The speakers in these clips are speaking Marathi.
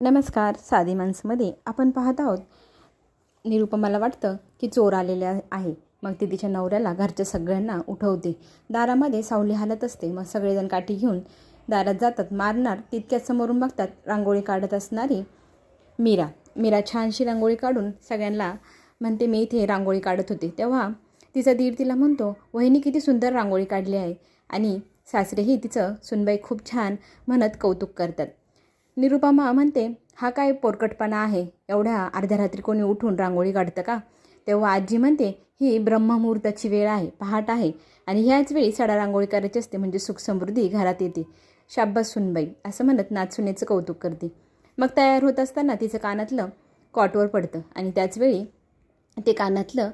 नमस्कार साधी माणसामध्ये आपण पाहत आहोत. निरुपमाला वाटतं की चोर आलेले आहे- मग ती तिच्या नवऱ्याला घरच्या सगळ्यांना उठवते. दारामध्ये सावली हालत असते. मग सगळेजण काठी घेऊन दारात जातात. मारणार तितक्याच समोरून बघतात रांगोळी काढत असणारी मीरा. मीरा छानशी रांगोळी काढून सगळ्यांना म्हणते मी इथे रांगोळी काढत होते. तेव्हा तिचा दीड तिला म्हणतो वहिनी किती सुंदर रांगोळी काढली आहे. आणि सासरेही तिचं सुनबाई खूप छान म्हणत कौतुक करतात. निरुपमा म्हणते हा काय पोरकटपणा आहे? एवढ्या अर्ध्या रात्री कोणी उठून रांगोळी काढतं का? तेव्हा आजी म्हणते ही ब्रह्ममुहूर्ताची वेळ आहे पहाट आहे आणि ह्याच वेळी सडा रांगोळी करायची असते म्हणजे सुखसमृद्धी घरात येते. शाब्बास सुनबाई असं म्हणत नाचसुनेचं कौतुक करते. मग तयार होत असताना तिचं कानातलं कॉटवर पडतं आणि त्याचवेळी ते कानातलं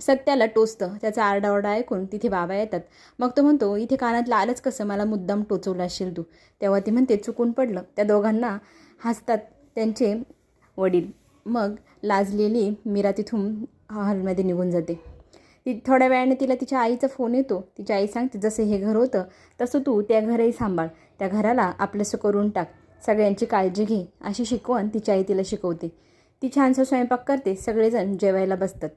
सत्याला टोचतं. त्याचा आरडाओरडा ऐकून तिथे बाबा येतात. मग तो म्हणतो इथे कानातलं आलंच कसं? मला मुद्दाम टोचवलं असेल तू. तेव्हा ती म्हणते चुकून पडलं. त्या दोघांना हसतात त्यांचे वडील. मग लाजलेली मीरा तिथून हॉलमध्ये निघून जाते. ती थोड्या वेळाने तिला तिच्या आईचा फोन येतो. तिच्या आई सांगते जसं हे घर होतं तसं तू त्या घरही सांभाळ. त्या घराला आपलंसं करून टाक. सगळ्यांची काळजी घे. अशी शिकवण तिची आई तिला शिकवते. ती छानसा स्वयंपाक करते. सगळेजण जेवायला बसतात.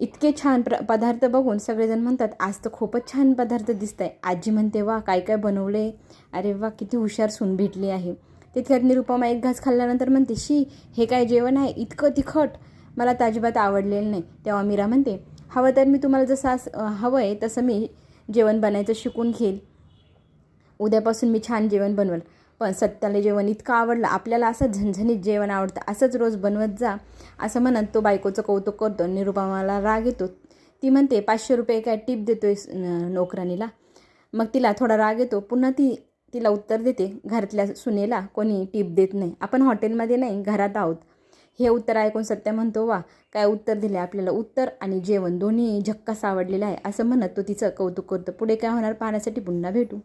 इतके छान प्र पदार्थ बघून सगळेजण म्हणतात आज तर खूपच छान पदार्थ दिसत आहे आजी म्हणते वा काय काय बनवले? अरे वा किती हुशार सून भेटली आहे. तितक्यात निरुपमा एक घास खाल्ल्यानंतर म्हणते शी हे काय जेवण आहे? इतकं तिखट. मला तर अजिबात आवडलेलं नाही. तेव्हा मीरा म्हणते हवं तर मी तुम्हाला जसं हवं आहे तसं मी जेवण बनायचं शिकून घेईल. उद्यापासून मी छान जेवण बनवेल. पण सत्याला जेवण इतकं आवडलं. आपल्याला असं झणझणीत जेवण आवडतं. असंच रोज बनवत जा. असं म्हणत तो बायकोचं कौतुक करतो निरुपमाला राग येतो. ती म्हणते पाचशे रुपये काय टीप देतोय स- नोकरानीला मग तिला थोडा राग येतो. पुन्हा ती तिला उत्तर देते घरातल्या सुनेला कोणी टीप देत नाही. आपण हॉटेलमध्ये नाही घरात आहोत. हे उत्तर ऐकून सत्य म्हणतो वा काय उत्तर दिले आपल्याला? उत्तर आणि जेवण दोन्ही झक्कास आवडलेलं आहे. असं म्हणत तो तिचं कौतुक करतो. पुढे काय होणार? पाहण्यासाठी पुन्हा भेटू.